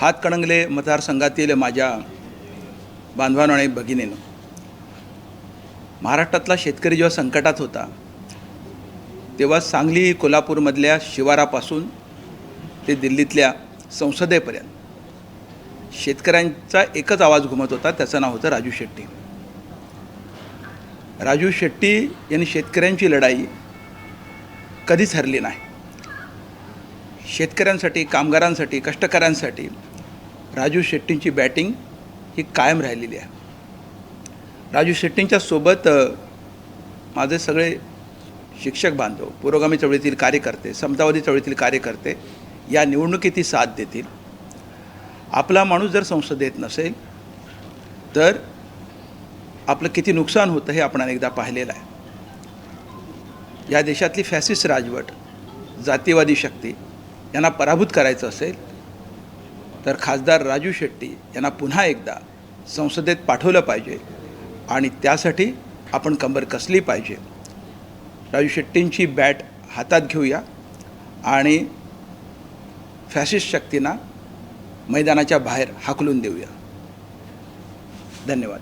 हातकणंगले मतदारसंघातील माझ्या बांधवांनो आणि भगिनीनं महाराष्ट्रातला शेतकरी जेव्हा संकटात होता तेव्हा सांगली कोल्हापूरमधल्या शिवारापासून ते दिल्लीतल्या संसदेपर्यंत शेतकऱ्यांचा एकच आवाज घुमत होता त्याचं नाव होतं राजू शेट्टी. राजू शेट्टी यांनी शेतकऱ्यांची लढाई कधीच हरली नाही. शेतकऱ्यांसाठी कामगारांसाठी कष्टकऱ्यांसाठी राजू शेट्टींची बॅटिंग ही कायम राहिलेली आहे. राजू शेट्टींच्या सोबत माझे सगळे शिक्षक बांधव पुरोगामी चळवळीतील कार्यकर्ते समतावादी चळवळीतील कार्यकर्ते या निवडणुकीत साथ देतील. आपला माणूस जर संसदेत नसेल तर आपलं किती नुकसान होतं हे आपण अनेकदा पाहिलेलं आहे. या देशातली फॅसिस्ट राजवट जातीवादी शक्ती यांना पराभूत करायचं असेल तर खासदार राजू शेट्टी यांना पुन्हा एकदा संसदेत पाठवलं पाहिजे आणि त्यासाठी आपण कंबर कसली पाहिजे. राजू शेट्टींची बॅट हातात घेऊया आणि फॅसिस्ट शक्तींना मैदानाच्या बाहेर हाकलून देऊया. धन्यवाद.